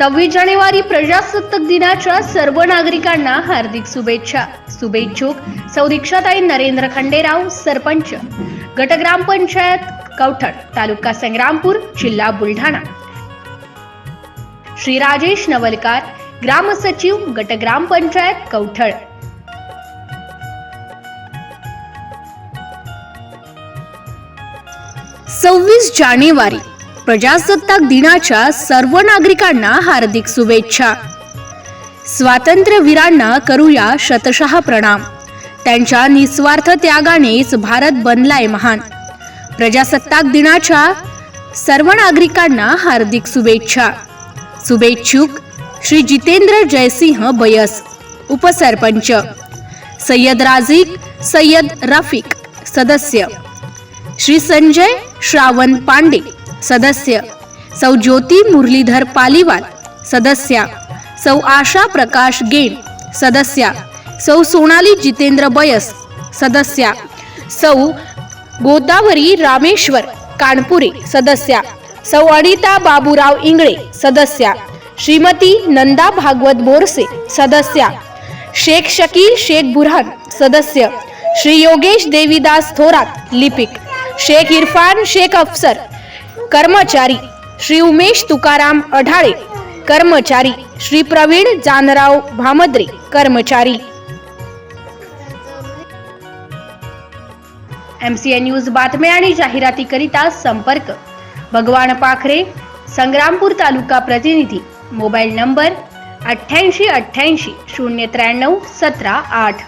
सव्वीस जानेवारी प्रजासत्ताक दिनाच्या सर्व नागरिकांना हार्दिक शुभेच्छा. शुभेच्छुक सौदीक्षाताई नरेंद्र खंडेराव सरपंच गटग्रामपंचायत ग्रामपंचायत तालुका संग्रामपूर जिल्हा बुलढाणा. श्री राजेश नवलकार ग्रामसचिव गट ग्रामपंचायत कवठळ सव्वीस जानेवारी प्रजासत्ताक दिनाच्या सर्व नागरिकांना हार्दिक शुभेच्छा. स्वातंत्र्यवीरांना करूया शतशः प्रणाम. त्यांच्या निस्वार्थ त्यागानेच भारत बनलाय महान. प्रजासत्ताक दिनाच्या सर्व नागरिकांना हार्दिक शुभेच्छा. शुभेच्छुक श्री जितेंद्र जयसिंह बयस उपसरपंच. सय्यद राझिक सय्यद रफिक सदस्य. श्री संजय श्रावण पांडे. सदस्य। सौ ज्योती मुरलीधर पालीवाल सदस्या। सौ आशा प्रकाश गेन सदस्या। सौ सोनाली जितेंद्र बयस सदस्या। सौ गोदावरी रामेश्वर कानपुरे सदस्या। सौ अनिता बाबूराव इंगळे सदस्या। श्रीमती नंदा भागवत बोरसे सदस्या। शेख शकील शेख बुरहान सदस्य। श्री योगेश देवीदास थोरात लिपिक। शेख इरफान शेख अफसर कर्मचारी श्री उमेश तुकाराम अढाळे कर्मचारी श्री प्रवीण जानराव भामद्रे कर्मचारी. एम सी न्यूज बातम्या आणि जाहिरातीकरिता संपर्क. भगवान पाखरे संग्रामपूर तालुका प्रतिनिधी मोबाईल नंबर अठ्ठ्याऐंशी अठ्ठ्याऐंशी शून्य त्र्याण्णव सतरा आठ.